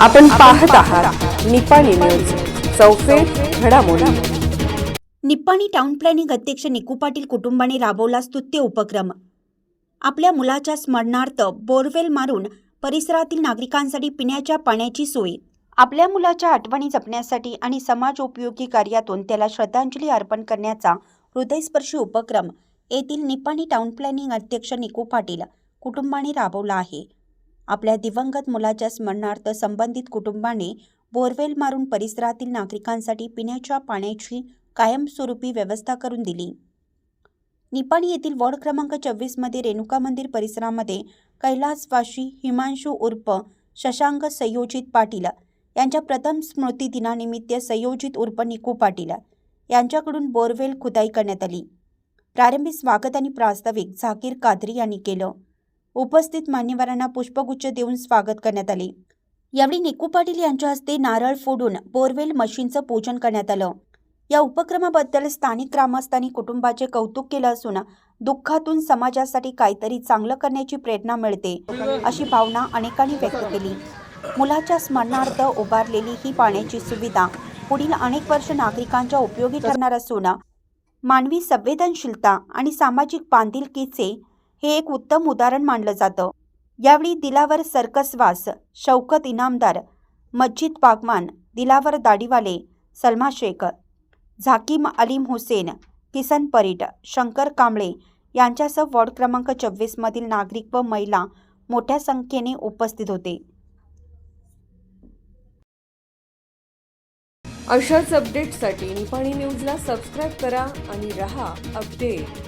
आपण पाहत आहात निपाणी न्यूज चौफेर घडामोडी. निप्पाणी टाउन प्लॅनिंग अध्यक्ष निकू पाटील कुटुंबाने राबवला स्तुत्य उपक्रम. आपल्या मुलाच्या स्मरणार्थ बोरवेल मारून परिसरातील नागरिकांसाठी पिण्याच्या पाण्याची सोय. आपल्या मुलाच्या आठवणी जपण्यासाठी आणि समाज उपयोगी कार्यातून त्याला श्रद्धांजली अर्पण करण्याचा हृदयस्पर्शी उपक्रम येथील निप्पाणी टाउन प्लॅनिंग अध्यक्ष निकू पाटील कुटुंबाने राबवला आहे. आपल्या दिवंगत मुलाच्या स्मरणार्थ संबंधित कुटुंबाने बोरवेल मारून परिसरातील नागरिकांसाठी पिण्याच्या पाण्याची कायमस्वरूपी व्यवस्था करून दिली. निपाणी येथील वॉर्ड क्रमांक चोवीसमध्ये रेणुका मंदिर परिसरामध्ये कैलासवाशी हिमांशू उर्फ शशांक संयोजित पाटील यांच्या प्रथम स्मृती दिनानिमित्त संयोजित उर्फ निकू पाटील यांच्याकडून बोरवेल खुदाई करण्यात आली. प्रारंभी स्वागत आणि प्रास्ताविक झाकीर कादरी यांनी केलं. उपस्थित मान्यवरांना पुष्पगुच्छ देऊन स्वागत करण्यात आले. यावेळी निकू पाटील यांच्या हस्ते नारळ फोडून बोरवेल मशीनचं पूजन करण्यात आलं. या उपक्रमाबद्दल स्थानिक ग्रामस्थांनी कुटुंबाचे कौतुक केलं असून दुःखातून समाजासाठी काहीतरी चांगलं करण्याची प्रेरणा मिळते अशी भावना अनेकांनी व्यक्त केली. मुलाच्या स्मरणार्थ उभारलेली ही पाण्याची सुविधा पुढील अनेक वर्ष नागरिकांच्या उपयोगी ठरणार असून मानवी संवेदनशीलता आणि सामाजिक बांधिलकीचे हे एक उत्तम उदाहरण मानलं जातं. यावेळी दिलावर सर्कसवास शौकत इनामदार मज्जिद बागमान दिलावर दाढीवाले सलमा शेख झाकीम अलीम हुसेन किसन परीट शंकर कांबळे यांच्यासह वॉर्ड क्रमांक चव्वीसमधील नागरिक व महिला मोठ्या संख्येने उपस्थित होते. अशाच अपडेटसाठी निपाणी न्यूजला सबस्क्राईब करा आणि रहा अपडेट